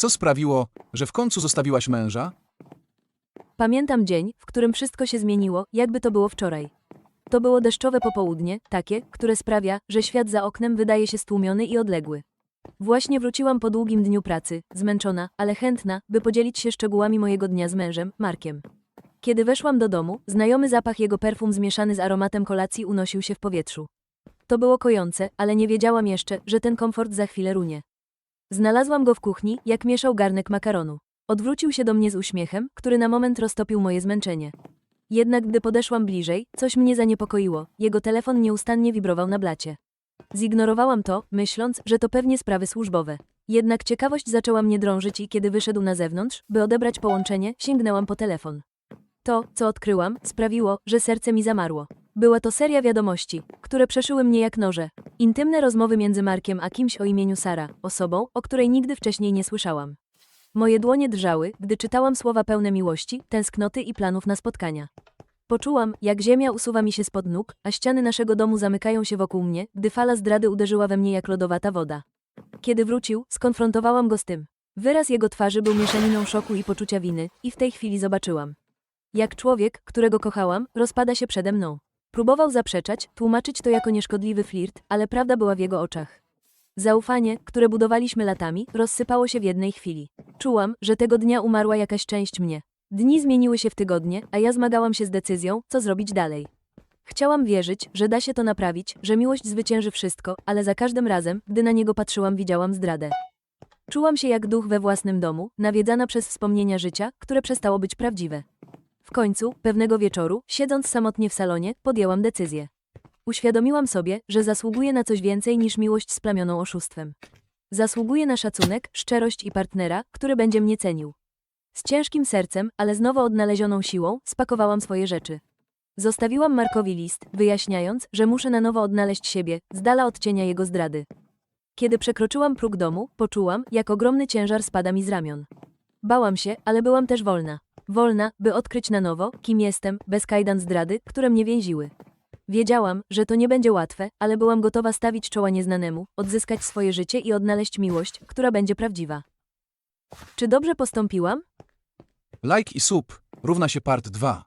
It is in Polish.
Co sprawiło, że w końcu zostawiłaś męża? Pamiętam dzień, w którym wszystko się zmieniło, jakby to było wczoraj. To było deszczowe popołudnie, takie, które sprawia, że świat za oknem wydaje się stłumiony i odległy. Właśnie wróciłam po długim dniu pracy, zmęczona, ale chętna, by podzielić się szczegółami mojego dnia z mężem, Markiem. Kiedy weszłam do domu, znajomy zapach jego perfum zmieszany z aromatem kolacji unosił się w powietrzu. To było kojące, ale nie wiedziałam jeszcze, że ten komfort za chwilę runie. Znalazłam go w kuchni, jak mieszał garnek makaronu. Odwrócił się do mnie z uśmiechem, który na moment roztopił moje zmęczenie. Jednak gdy podeszłam bliżej, coś mnie zaniepokoiło. Jego telefon nieustannie wibrował na blacie. Zignorowałam to, myśląc, że to pewnie sprawy służbowe. Jednak ciekawość zaczęła mnie drążyć i kiedy wyszedł na zewnątrz, by odebrać połączenie, sięgnęłam po telefon. To, co odkryłam, sprawiło, że serce mi zamarło. Była to seria wiadomości, które przeszyły mnie jak noże. Intymne rozmowy między Markiem a kimś o imieniu Sara, osobą, o której nigdy wcześniej nie słyszałam. Moje dłonie drżały, gdy czytałam słowa pełne miłości, tęsknoty i planów na spotkania. Poczułam, jak ziemia usuwa mi się spod nóg, a ściany naszego domu zamykają się wokół mnie, gdy fala zdrady uderzyła we mnie jak lodowata woda. Kiedy wrócił, skonfrontowałam go z tym. Wyraz jego twarzy był mieszaniną szoku i poczucia winy, i w tej chwili zobaczyłam. Jak człowiek, którego kochałam, rozpada się przede mną. Próbował zaprzeczać, tłumaczyć to jako nieszkodliwy flirt, ale prawda była w jego oczach. Zaufanie, które budowaliśmy latami, rozsypało się w jednej chwili. Czułam, że tego dnia umarła jakaś część mnie. Dni zmieniły się w tygodnie, a ja zmagałam się z decyzją, co zrobić dalej. Chciałam wierzyć, że da się to naprawić, że miłość zwycięży wszystko, ale za każdym razem, gdy na niego patrzyłam, widziałam zdradę. Czułam się jak duch we własnym domu, nawiedzana przez wspomnienia życia, które przestało być prawdziwe. W końcu, pewnego wieczoru, siedząc samotnie w salonie, podjęłam decyzję. Uświadomiłam sobie, że zasługuję na coś więcej niż miłość splamioną oszustwem. Zasługuję na szacunek, szczerość i partnera, który będzie mnie cenił. Z ciężkim sercem, ale z nowo odnalezioną siłą, spakowałam swoje rzeczy. Zostawiłam Markowi list, wyjaśniając, że muszę na nowo odnaleźć siebie, z dala od cienia jego zdrady. Kiedy przekroczyłam próg domu, poczułam, jak ogromny ciężar spada mi z ramion. Bałam się, ale byłam też wolna. Wolna, by odkryć na nowo, kim jestem, bez kajdan zdrady, które mnie więziły. Wiedziałam, że to nie będzie łatwe, ale byłam gotowa stawić czoła nieznanemu, odzyskać swoje życie i odnaleźć miłość, która będzie prawdziwa. Czy dobrze postąpiłam? Like i sub równa się part 2.